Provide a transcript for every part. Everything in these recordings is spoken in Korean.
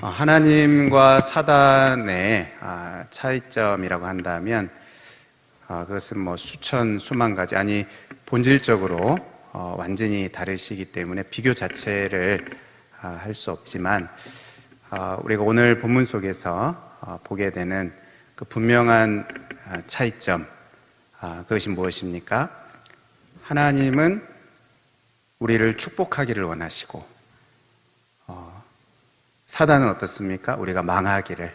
어, 하나님과 사단의 아, 차이점이라고 한다면 어, 그것은 뭐 수천 수만 가지 아니 본질적으로 어, 완전히 다르시기 때문에 비교 자체를 아, 할수 없지만 어, 우리가 오늘 본문 속에서 어, 보게 되는 그 분명한 아, 차이점 아, 그것이 무엇입니까? 하나님은 우리를 축복하기를 원하시고 어, 사단은 어떻습니까? 우리가 망하기를,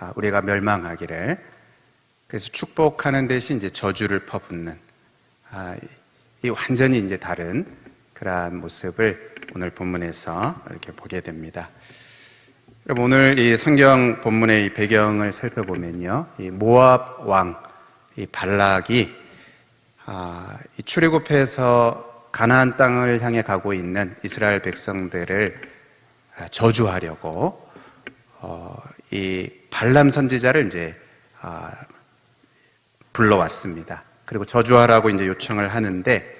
아, 우리가 멸망하기를. 그래서 축복하는 대신 이제 저주를 퍼붓는, 아, 이 완전히 이제 다른 그러한 모습을 오늘 본문에서 이렇게 보게 됩니다. 여러분, 오늘 이 성경 본문의 이 배경을 살펴보면요. 이 모압 왕, 이 발락이, 아, 이 출애굽해서 가나안 땅을 향해 가고 있는 이스라엘 백성들을 아, 저주하려고 어, 이 발람 선지자를 이제 아, 불러왔습니다. 그리고 저주하라고 이제 요청을 하는데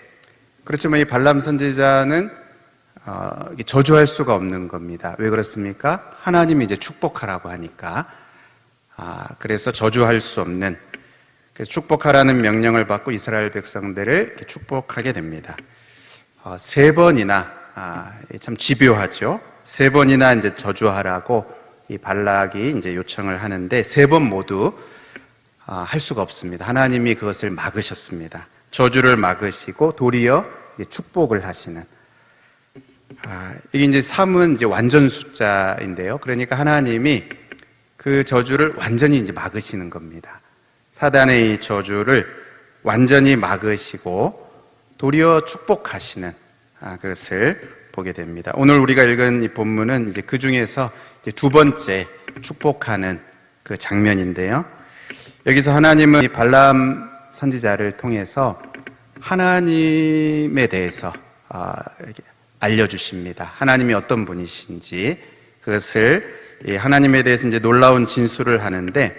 그렇지만 이 발람 선지자는 어, 저주할 수가 없는 겁니다. 왜 그렇습니까? 하나님이 이제 축복하라고 하니까 아, 그래서 저주할 수 없는 축복하라는 명령을 받고 이스라엘 백성들을 축복하게 됩니다. 어, 세 번이나 아, 참 집요하죠. 세 번이나 이제 저주하라고 이 발락이 이제 요청을 하는데 세 번 모두 아, 할 수가 없습니다. 하나님이 그것을 막으셨습니다. 저주를 막으시고 도리어 축복을 하시는. 아, 이게 이제 3은 이제 완전 숫자인데요. 그러니까 하나님이 그 저주를 완전히 이제 막으시는 겁니다. 사단의 이 저주를 완전히 막으시고 도리어 축복하시는 아, 그것을 보게 됩니다. 오늘 우리가 읽은 이 본문은 이제 그 중에서 이제 두 번째 축복하는 그 장면인데요. 여기서 하나님은 이 발람 선지자를 통해서 하나님에 대해서 아, 알려주십니다. 하나님이 어떤 분이신지 그것을 이 하나님에 대해서 이제 놀라운 진술을 하는데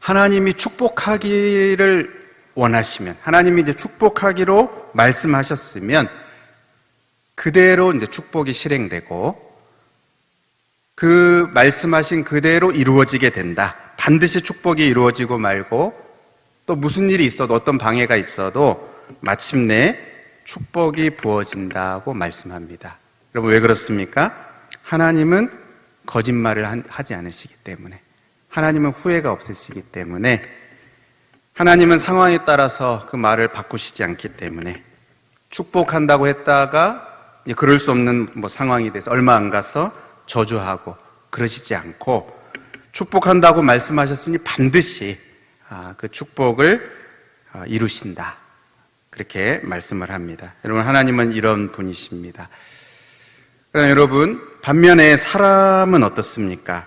하나님이 축복하기를 원하시면 하나님이 이제 축복하기로 말씀하셨으면 그대로 이제 축복이 실행되고 그 말씀하신 그대로 이루어지게 된다. 반드시 축복이 이루어지고 말고 또 무슨 일이 있어도 어떤 방해가 있어도 마침내 축복이 부어진다고 말씀합니다. 여러분 왜 그렇습니까? 하나님은 거짓말을 하지 않으시기 때문에 하나님은 후회가 없으시기 때문에 하나님은 상황에 따라서 그 말을 바꾸시지 않기 때문에 축복한다고 했다가 이제 그럴 수 없는 뭐 상황이 돼서 얼마 안 가서 저주하고 그러시지 않고 축복한다고 말씀하셨으니 반드시 아, 그 축복을 아, 이루신다. 그렇게 말씀을 합니다. 여러분, 하나님은 이런 분이십니다. 그럼 여러분, 반면에 사람은 어떻습니까?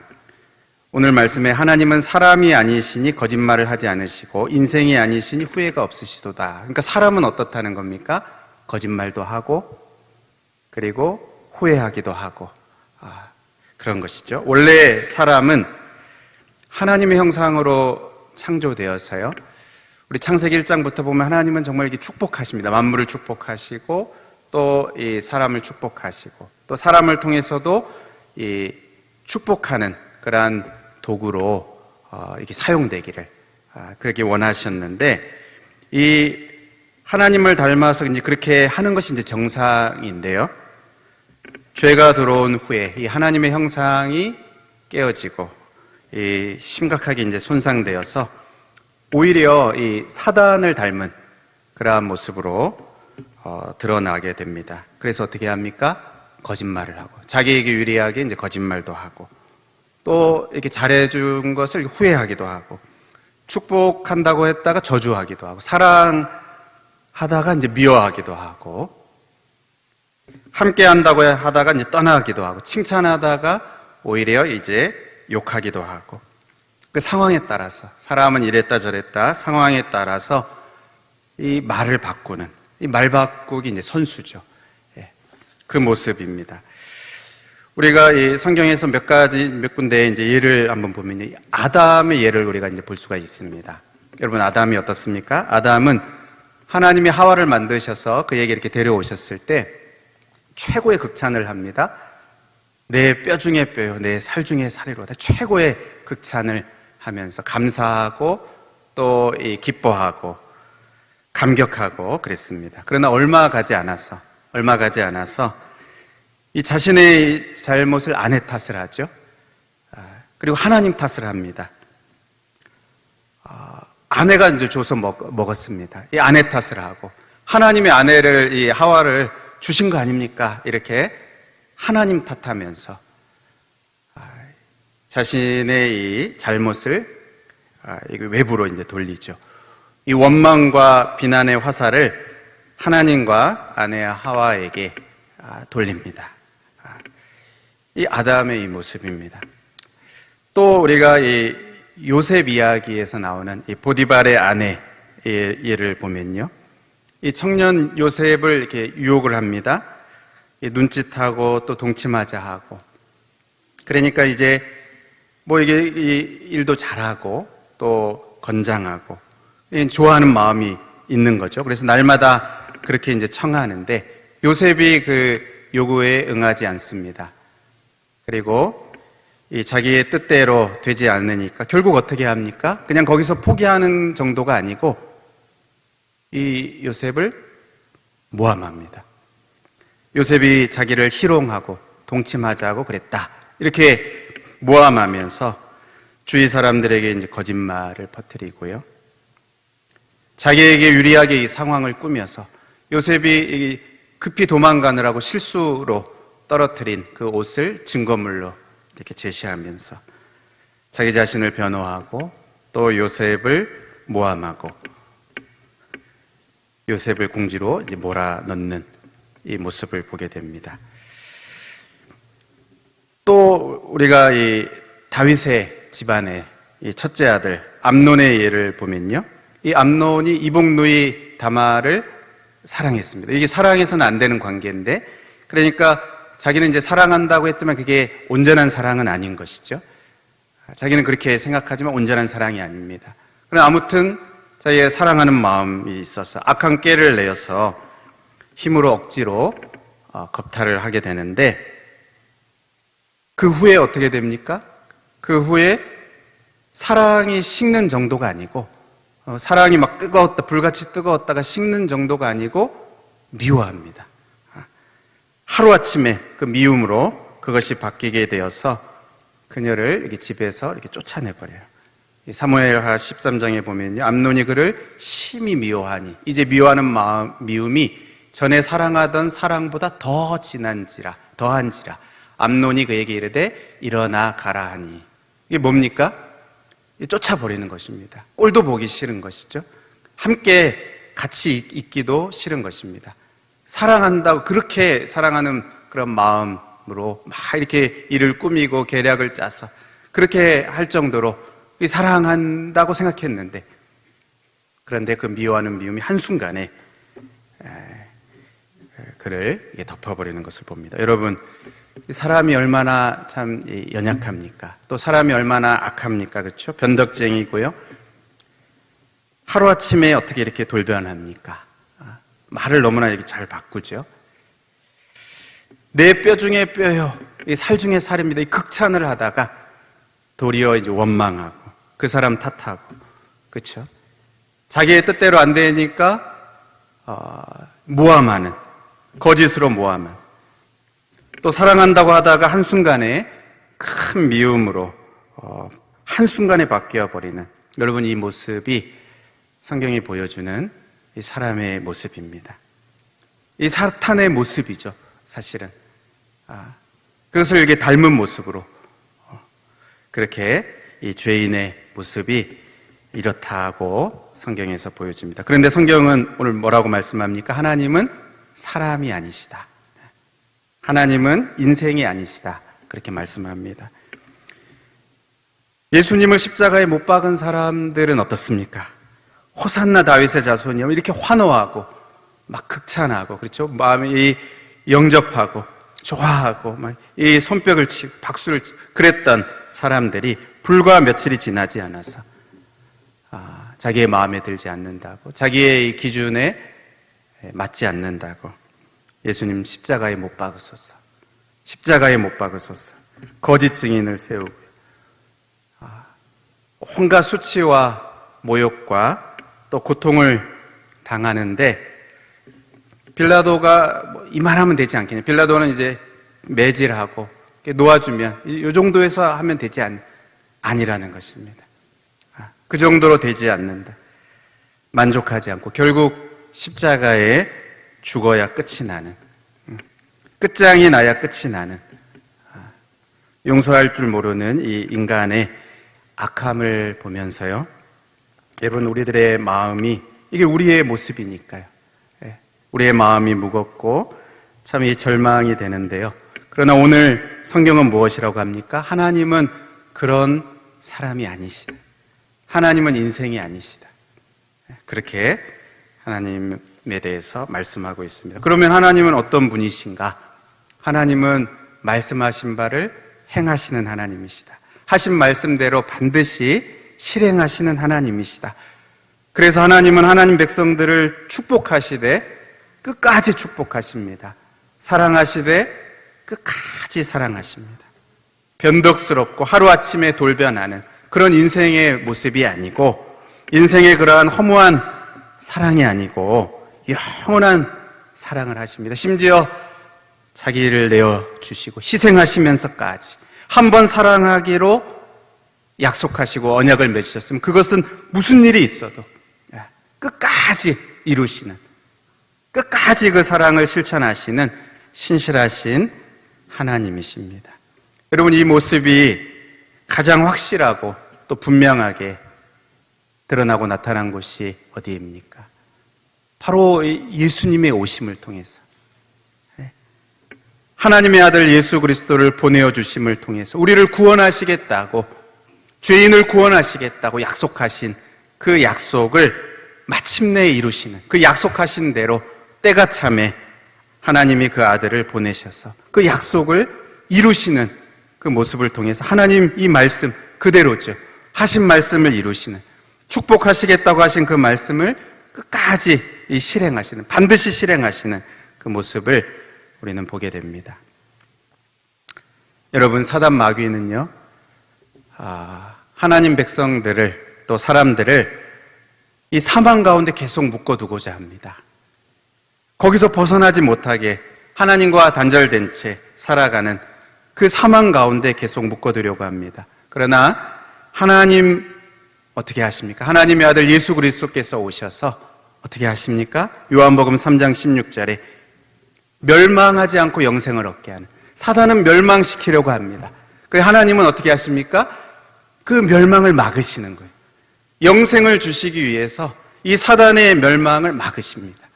오늘 말씀에 하나님은 사람이 아니시니 거짓말을 하지 않으시고 인생이 아니시니 후회가 없으시도다. 그러니까 사람은 어떻다는 겁니까? 거짓말도 하고 그리고 후회하기도 하고 아, 그런 것이죠. 원래 사람은 하나님의 형상으로 창조되어서요. 우리 창세기 1장부터 보면 하나님은 정말 이렇게 축복하십니다. 만물을 축복하시고 또 이 사람을 축복하시고 또 사람을 통해서도 이 축복하는 그러한 도구로 어, 이렇게 사용되기를 아, 그렇게 원하셨는데 이 하나님을 닮아서 이제 그렇게 하는 것이 이제 정상인데요. 죄가 들어온 후에 이 하나님의 형상이 깨어지고 이 심각하게 이제 손상되어서 오히려 이 사단을 닮은 그러한 모습으로 어, 드러나게 됩니다. 그래서 어떻게 합니까? 거짓말을 하고 자기에게 유리하게 이제 거짓말도 하고 또 이렇게 잘해준 것을 후회하기도 하고 축복한다고 했다가 저주하기도 하고 사랑하다가 이제 미워하기도 하고 함께 한다고 하다가 이제 떠나기도 하고 칭찬하다가 오히려 이제 욕하기도 하고 그 상황에 따라서 사람은 이랬다 저랬다 상황에 따라서 이 말을 바꾸는 이 말 바꾸기 이제 선수죠. 예, 그 모습입니다. 우리가 이 성경에서 몇 가지 몇 군데 이제 예를 한번 보면 아담의 예를 우리가 이제 볼 수가 있습니다. 여러분 아담이 어떻습니까? 아담은 하나님이 하와를 만드셔서 그에게 이렇게 데려오셨을 때 최고의 극찬을 합니다. 내 뼈 중에 뼈요, 내 살 중에 살이로다. 최고의 극찬을 하면서 감사하고 또이 기뻐하고 감격하고 그랬습니다. 그러나 얼마 가지 않아서, 얼마 가지 않아서 이 자신의 잘못을 아내 탓을 하죠. 아, 그리고 하나님 탓을 합니다. 아, 아내가 이제 줘서 먹, 먹었습니다. 이 아내 탓을 하고 하나님의 아내를 이 하와를 주신 거 아닙니까? 이렇게 하나님 탓하면서 아, 자신의 이 잘못을 아, 외부로 이제 돌리죠. 이 원망과 비난의 화살을 하나님과 아내 하와에게 아, 돌립니다. 아, 이 아담의 이 모습입니다. 또 우리가 이 요셉 이야기에서 나오는 이 보디발의 아내 예를 보면요. 이 청년 요셉을 이렇게 유혹을 합니다. 이 눈짓하고 또 동침하자 하고. 그러니까 이제 뭐 이게 이 일도 잘하고 또 건장하고 이 좋아하는 마음이 있는 거죠. 그래서 날마다 그렇게 이제 청하는데 요셉이 그 요구에 응하지 않습니다. 그리고 이 자기의 뜻대로 되지 않으니까 결국 어떻게 합니까? 그냥 거기서 포기하는 정도가 아니고 이 요셉을 모함합니다. 요셉이 자기를 희롱하고 동침하자고 그랬다. 이렇게 모함하면서 주위 사람들에게 이제 거짓말을 퍼뜨리고요. 자기에게 유리하게 이 상황을 꾸며서 요셉이 급히 도망가느라고 실수로 떨어뜨린 그 옷을 증거물로 이렇게 제시하면서 자기 자신을 변호하고 또 요셉을 모함하고 요셉을 궁지로 이제 몰아넣는 이 모습을 보게 됩니다. 또 우리가 이 다윗의 집안의 이 첫째 아들 암논의 예를 보면요. 이 암논이 이복누이 다마를 사랑했습니다. 이게 사랑해서는 안 되는 관계인데 그러니까 자기는 이제 사랑한다고 했지만 그게 온전한 사랑은 아닌 것이죠. 자기는 그렇게 생각하지만 온전한 사랑이 아닙니다. 그러나 아무튼 자기의 사랑하는 마음이 있어서 악한 깨를 내어서 힘으로 억지로 어, 겁탈을 하게 되는데 그 후에 어떻게 됩니까? 그 후에 사랑이 식는 정도가 아니고 어, 사랑이 막 뜨거웠다 불같이 뜨거웠다가 식는 정도가 아니고 미워합니다. 하루 아침에 그 미움으로 그것이 바뀌게 되어서 그녀를 이렇게 집에서 이렇게 쫓아내 버려요. 사무엘하 13장에 보면요. 암논이 그를 심히 미워하니 이제 미워하는 마음, 미움이 전에 사랑하던 사랑보다 더 진한지라, 더한지라. 암논이 그에게 이르되 일어나 가라 하니. 이게 뭡니까? 쫓아버리는 것입니다. 꼴도 보기 싫은 것이죠. 함께 같이 있기도 싫은 것입니다. 사랑한다고 그렇게 사랑하는 그런 마음으로 막 이렇게 일을 꾸미고 계략을 짜서 그렇게 할 정도로 사랑한다고 생각했는데 그런데 그 미워하는 미움이 한순간에 그를 덮어버리는 것을 봅니다. 여러분, 사람이 얼마나 참 연약합니까? 또 사람이 얼마나 악합니까? 그렇죠? 변덕쟁이고요. 하루아침에 어떻게 이렇게 돌변합니까? 말을 너무나 이렇게 잘 바꾸죠. 내 뼈 중에 뼈요. 살 중에 살입니다. 이 극찬을 하다가 도리어 이제 원망하고 그 사람 탓하고 그렇죠. 자기의 뜻대로 안 되니까 어, 모함하는 거짓으로 모함은 또 사랑한다고 하다가 한 순간에 큰 미움으로 어, 한 순간에 바뀌어 버리는 여러분 이 모습이 성경이 보여주는 이 사람의 모습입니다. 이 사탄의 모습이죠, 사실은. 아, 그것을 이렇게 닮은 모습으로 어, 그렇게 이 죄인의 모습이 이렇다고 성경에서 보여집니다. 그런데 성경은 오늘 뭐라고 말씀합니까? 하나님은 사람이 아니시다. 하나님은 인생이 아니시다. 그렇게 말씀합니다. 예수님을 십자가에 못 박은 사람들은 어떻습니까? 호산나 다윗의 자손이요. 이렇게 환호하고, 막 극찬하고, 그렇죠? 마음이 영접하고, 좋아하고, 막 이 손뼉을 치고, 박수를 치고, 그랬던 사람들이 불과 며칠이 지나지 않아서, 아, 자기의 마음에 들지 않는다고, 자기의 기준에 맞지 않는다고, 예수님 십자가에 못 박으소서. 십자가에 못 박으소서. 거짓 증인을 세우고 아, 온갖 수치와 모욕과 또 고통을 당하는데 빌라도가 뭐 이만 하면 되지 않겠냐. 빌라도는 이제 매질하고 놓아주면 이 정도에서 하면 되지 않, 아니라는 것입니다. 아, 그 정도로 되지 않는다. 만족하지 않고 결국 십자가에 죽어야 끝이 나는 음, 끝장이 나야 끝이 나는 아, 용서할 줄 모르는 이 인간의 악함을 보면서요. 여러분 우리들의 마음이 이게 우리의 모습이니까요. 예, 우리의 마음이 무겁고 참 이 절망이 되는데요. 그러나 오늘 성경은 무엇이라고 합니까? 하나님은 그런 사람이 아니시다. 하나님은 인생이 아니시다. 예, 그렇게 하나님에 대해서 말씀하고 있습니다. 그러면 하나님은 어떤 분이신가? 하나님은 말씀하신 바를 행하시는 하나님이시다. 하신 말씀대로 반드시 실행하시는 하나님이시다. 그래서 하나님은 하나님 백성들을 축복하시되 끝까지 축복하십니다. 사랑하시되 끝까지 사랑하십니다. 변덕스럽고 하루아침에 돌변하는 그런 인생의 모습이 아니고 인생의 그러한 허무한 사랑이 아니고 영원한 사랑을 하십니다. 심지어 자기를 내어 주시고 희생하시면서까지 한 번 사랑하기로 약속하시고 언약을 맺으셨으면 그것은 무슨 일이 있어도 예, 끝까지 이루시는 끝까지 그 사랑을 실천하시는 신실하신 하나님이십니다. 여러분 이 모습이 가장 확실하고 또 분명하게 드러나고 나타난 곳이 어디입니까? 바로 예수님의 오심을 통해서 하나님의 아들 예수 그리스도를 보내어 주심을 통해서 우리를 구원하시겠다고 죄인을 구원하시겠다고 약속하신 그 약속을 마침내 이루시는 그 약속하신 대로 때가 참에 하나님이 그 아들을 보내셔서 그 약속을 이루시는 그 모습을 통해서 하나님 이 말씀 그대로죠. 하신 말씀을 이루시는 축복하시겠다고 하신 그 말씀을 끝까지 이 실행하시는 반드시 실행하시는 그 모습을 우리는 보게 됩니다. 여러분 사단 마귀는요 아, 하나님 백성들을 또 사람들을 이 사망 가운데 계속 묶어두고자 합니다. 거기서 벗어나지 못하게 하나님과 단절된 채 살아가는 그 사망 가운데 계속 묶어두려고 합니다. 그러나 하나님 어떻게 하십니까? 하나님의 아들 예수 그리스도께서 오셔서 어떻게 하십니까? 요한복음 3장 16절에 멸망하지 않고 영생을 얻게 하는 사단은 멸망시키려고 합니다. 그 하나님은 어떻게 하십니까? 그 멸망을 막으시는 거예요. 영생을 주시기 위해서 이 사단의 멸망을 막으십니다.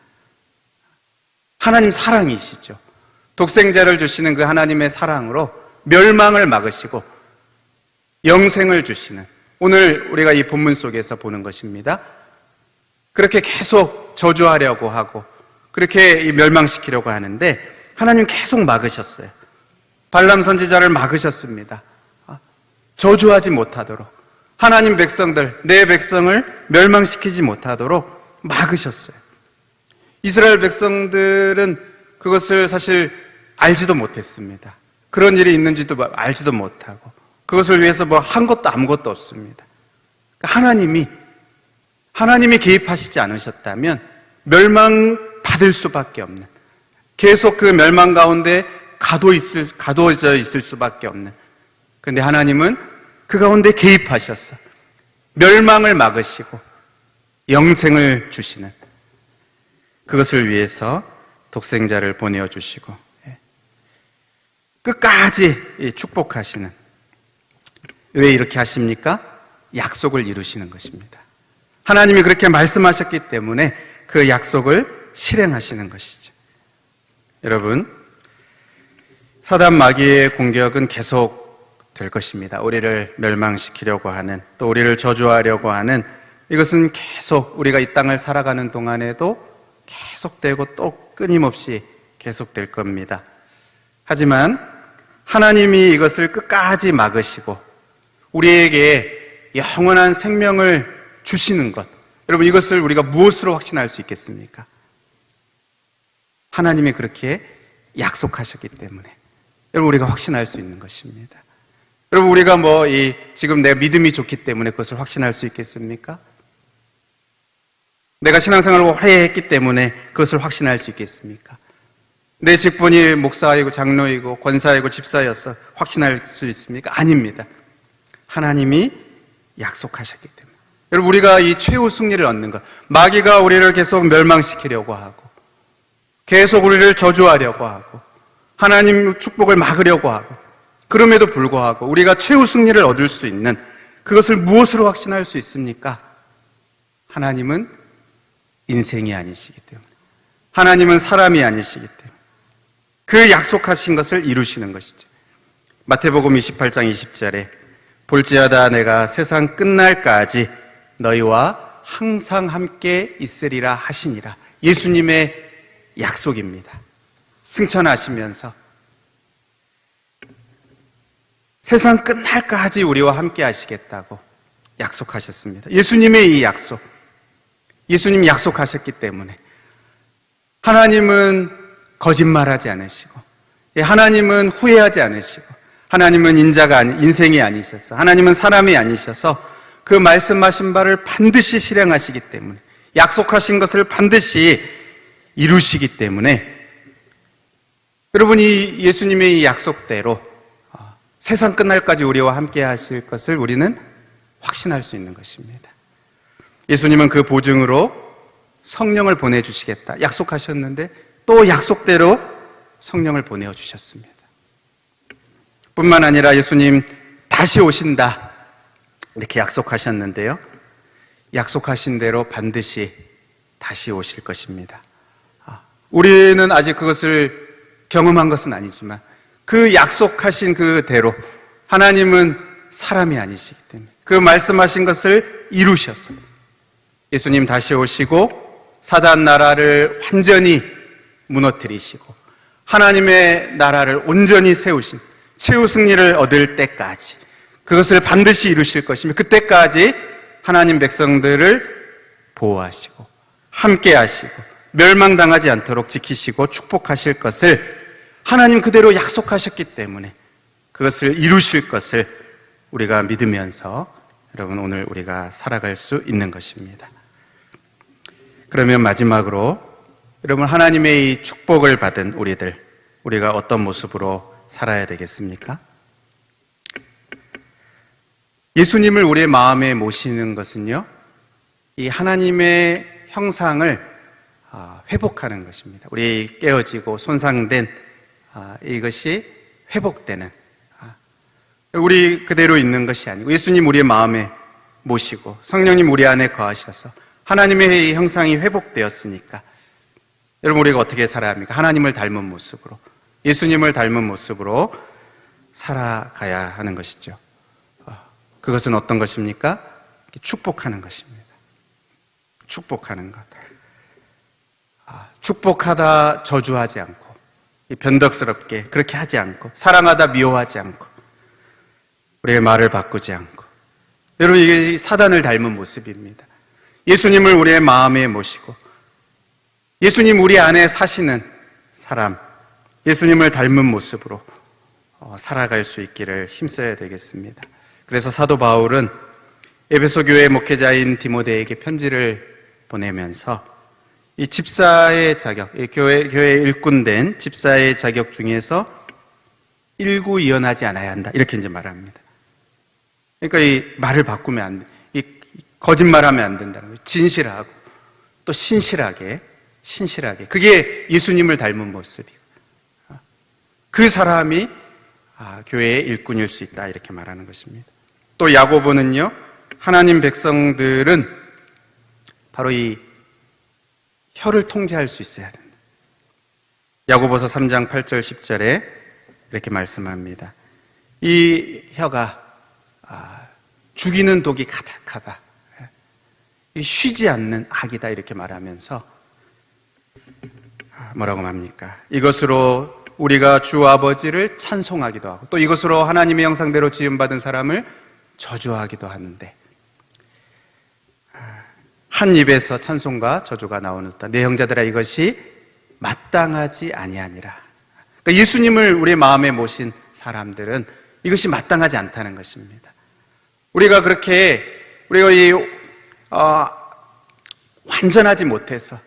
하나님 사랑이시죠. 독생자를 주시는 그 하나님의 사랑으로 멸망을 막으시고 영생을 주시는 오늘 우리가 이 본문 속에서 보는 것입니다. 그렇게 계속 저주하려고 하고 그렇게 멸망시키려고 하는데 하나님 계속 막으셨어요. 발람 선지자를 막으셨습니다. 저주하지 못하도록 하나님 백성들 내 백성을 멸망시키지 못하도록 막으셨어요. 이스라엘 백성들은 그것을 사실 알지도 못했습니다. 그런 일이 있는지도 알지도 못하고 그것을 위해서 뭐 한 것도 아무것도 없습니다. 하나님이 하나님이 개입하시지 않으셨다면 멸망 받을 수밖에 없는 계속 그 멸망 가운데 가도 있을 가둬져 있을 수밖에 없는 그런데 하나님은 그 가운데 개입하셨어. 멸망을 막으시고 영생을 주시는 그것을 위해서 독생자를 보내어 주시고 예. 끝까지 축복하시는 왜 이렇게 하십니까? 약속을 이루시는 것입니다. 하나님이 그렇게 말씀하셨기 때문에 그 약속을 실행하시는 것이죠. 여러분, 사단 마귀의 공격은 계속 될 것입니다. 우리를 멸망시키려고 하는, 또 우리를 저주하려고 하는 이것은 계속 우리가 이 땅을 살아가는 동안에도 계속되고 또 끊임없이 계속될 겁니다. 하지만 하나님이 이것을 끝까지 막으시고 우리에게 영원한 생명을 주시는 것. 여러분 이것을 우리가 무엇으로 확신할 수 있겠습니까? 하나님이 그렇게 약속하셨기 때문에 여러분 우리가 확신할 수 있는 것입니다. 여러분 우리가 뭐 이 지금 내 믿음이 좋기 때문에 그것을 확신할 수 있겠습니까? 내가 신앙생활을 오래 했기 때문에 그것을 확신할 수 있겠습니까? 내 직분이 목사이고 장로이고 권사이고 집사였어 확신할 수 있습니까? 아닙니다. 하나님이 약속하셨기 때문에. 여러분 우리가 이 최후 승리를 얻는 것, 마귀가 우리를 계속 멸망시키려고 하고, 계속 우리를 저주하려고 하고, 하나님 축복을 막으려고 하고, 그럼에도 불구하고 우리가 최후 승리를 얻을 수 있는 그것을 무엇으로 확신할 수 있습니까? 하나님은 인생이 아니시기 때문에. 하나님은 사람이 아니시기 때문에. 그 약속하신 것을 이루시는 것이죠. 마태복음 28장 20절에 볼지어다 내가 세상 끝날까지 너희와 항상 함께 있으리라 하시니라. 예수님의 약속입니다. 승천하시면서 세상 끝날까지 우리와 함께 하시겠다고 약속하셨습니다. 예수님의 이 약속. 예수님이 약속하셨기 때문에 하나님은 거짓말하지 않으시고 예, 하나님은 후회하지 않으시고 하나님은 인자가 아니 인생이 아니셔서 하나님은 사람이 아니셔서 그 말씀하신 바를 반드시 실행하시기 때문에 약속하신 것을 반드시 이루시기 때문에 여러분 이 예수님의 이 약속대로 어, 세상 끝날까지 우리와 함께 하실 것을 우리는 확신할 수 있는 것입니다. 예수님은 그 보증으로 성령을 보내주시겠다 약속하셨는데 또 약속대로 성령을 보내주셨습니다. 뿐만 아니라 예수님 다시 오신다 이렇게 약속하셨는데요. 약속하신 대로 반드시 다시 오실 것입니다. 아, 우리는 아직 그것을 경험한 것은 아니지만 그 약속하신 그대로 하나님은 사람이 아니시기 때문에 그 말씀하신 것을 이루셨어요. 예수님 다시 오시고 사단 나라를 완전히 무너뜨리시고 하나님의 나라를 온전히 세우신 최후 승리를 얻을 때까지 그것을 반드시 이루실 것이며 그때까지 하나님 백성들을 보호하시고 함께 하시고 멸망당하지 않도록 지키시고 축복하실 것을 하나님 그대로 약속하셨기 때문에 그것을 이루실 것을 우리가 믿으면서 여러분 오늘 우리가 살아갈 수 있는 것입니다. 그러면 마지막으로 여러분 하나님의 이 축복을 받은 우리들 우리가 어떤 모습으로 살아야 되겠습니까? 예수님을 우리의 마음에 모시는 것은요, 이 하나님의 형상을 아, 회복하는 것입니다. 우리 깨어지고 손상된 아, 이것이 회복되는 아, 우리 그대로 있는 것이 아니고 예수님 우리의 마음에 모시고 성령님 우리 안에 거하셔서 하나님의 형상이 회복되었으니까 여러분 우리가 어떻게 살아야 합니까? 하나님을 닮은 모습으로 예수님을 닮은 모습으로 살아가야 하는 것이죠. 어, 그것은 어떤 것입니까? 축복하는 것입니다. 축복하는 것. 아, 축복하다 저주하지 않고 변덕스럽게 그렇게 하지 않고 사랑하다 미워하지 않고 우리의 말을 바꾸지 않고 여러분 이게 사단을 닮은 모습입니다. 예수님을 우리의 마음에 모시고 예수님 우리 안에 사시는 사람 예수님을 닮은 모습으로 어, 살아갈 수 있기를 힘써야 되겠습니다. 그래서 사도 바울은 에베소 교회 목회자인 디모데에게 편지를 보내면서 이 집사의 자격, 이 교회 교회 일꾼된 집사의 자격 중에서 일구이연하지 않아야 한다 이렇게 이제 말합니다. 그러니까 이 말을 바꾸면 안 돼. 이 거짓말하면 안 된다는 거예요. 진실하고 또 신실하게 신실하게 그게 예수님을 닮은 모습이고 그 사람이 아, 교회의 일꾼일 수 있다 이렇게 말하는 것입니다. 또 야고보는요 하나님 백성들은 바로 이 혀를 통제할 수 있어야 된다. 야고보서 3장 8절 10절에 이렇게 말씀합니다. 이 혀가 아, 죽이는 독이 가득하다. 쉬지 않는 악이다 이렇게 말하면서 아, 뭐라고 합니까? 이것으로 우리가 주 아버지를 찬송하기도 하고 또 이것으로 하나님의 형상대로 지음받은 사람을 저주하기도 하는데 아, 한 입에서 찬송과 저주가 나오는 듯내 형제들아 이것이 마땅하지 아니하니라 그러니까 예수님을 우리 마음에 모신 사람들은 이것이 마땅하지 않다는 것입니다. 우리가 그렇게 우리가 이 어, 완전하지 못해서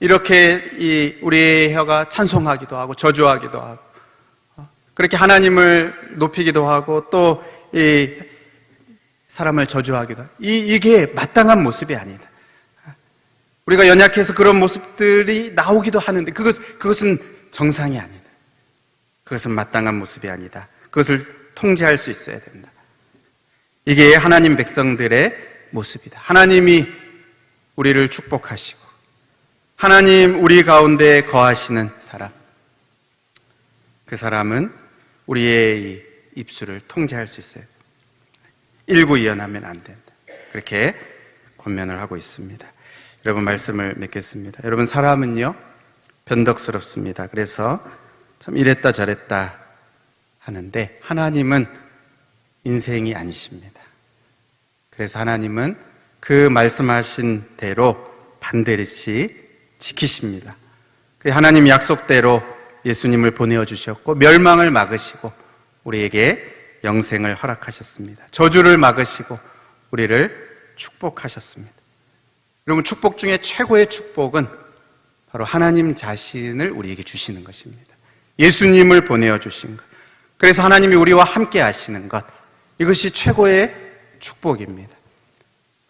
이렇게 이 우리의 혀가 찬송하기도 하고 저주하기도 하고 어, 그렇게 하나님을 높이기도 하고 또이 사람을 저주하기도 하고 이 이게 마땅한 모습이 아니다. 우리가 연약해서 그런 모습들이 나오기도 하는데 그것 그것은 정상이 아니다. 그것은 마땅한 모습이 아니다. 그것을 통제할 수 있어야 된다. 이게 하나님 백성들의 모습이다. 하나님이 우리를 축복하시고, 하나님 우리 가운데 거하시는 사람. 그 사람은 우리의 이 입술을 통제할 수 있어요. 일구이연하면 안 된다. 그렇게 권면을 하고 있습니다. 여러분 말씀을 맺겠습니다. 여러분 사람은요, 변덕스럽습니다. 그래서 참 이랬다 저랬다 하는데 하나님은 인생이 아니십니다. 그래서 하나님은 그 말씀하신 대로 반드시 지키십니다. 그 하나님 약속대로 예수님을 보내어 주셨고 멸망을 막으시고 우리에게 영생을 허락하셨습니다. 저주를 막으시고 우리를 축복하셨습니다. 여러분 축복 중에 최고의 축복은 바로 하나님 자신을 우리에게 주시는 것입니다. 예수님을 보내어 주신 것. 그래서 하나님이 우리와 함께 하시는 것. 이것이 최고의 축복입니다.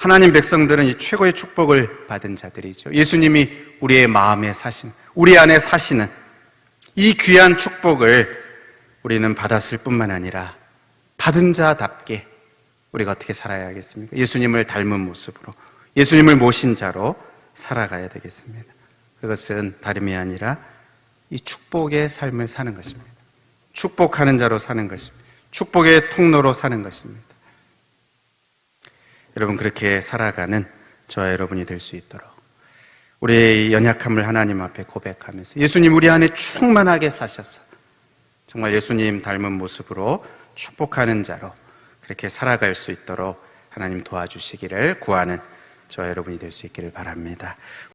하나님 백성들은 이 최고의 축복을 받은 자들이죠. 예수님이 우리의 마음에 사신, 우리 안에 사시는 이 귀한 축복을 우리는 받았을 뿐만 아니라 받은 자답게 우리가 어떻게 살아야 하겠습니까? 예수님을 닮은 모습으로, 예수님을 모신 자로 살아가야 되겠습니다. 그것은 다름이 아니라 이 축복의 삶을 사는 것입니다. 축복하는 자로 사는 것입니다. 축복의 통로로 사는 것입니다. 여러분 그렇게 살아가는 저와 여러분이 될 수 있도록 우리의 연약함을 하나님 앞에 고백하면서 예수님 우리 안에 충만하게 사셔서 정말 예수님 닮은 모습으로 축복하는 자로 그렇게 살아갈 수 있도록 하나님 도와주시기를 구하는 저와 여러분이 될 수 있기를 바랍니다.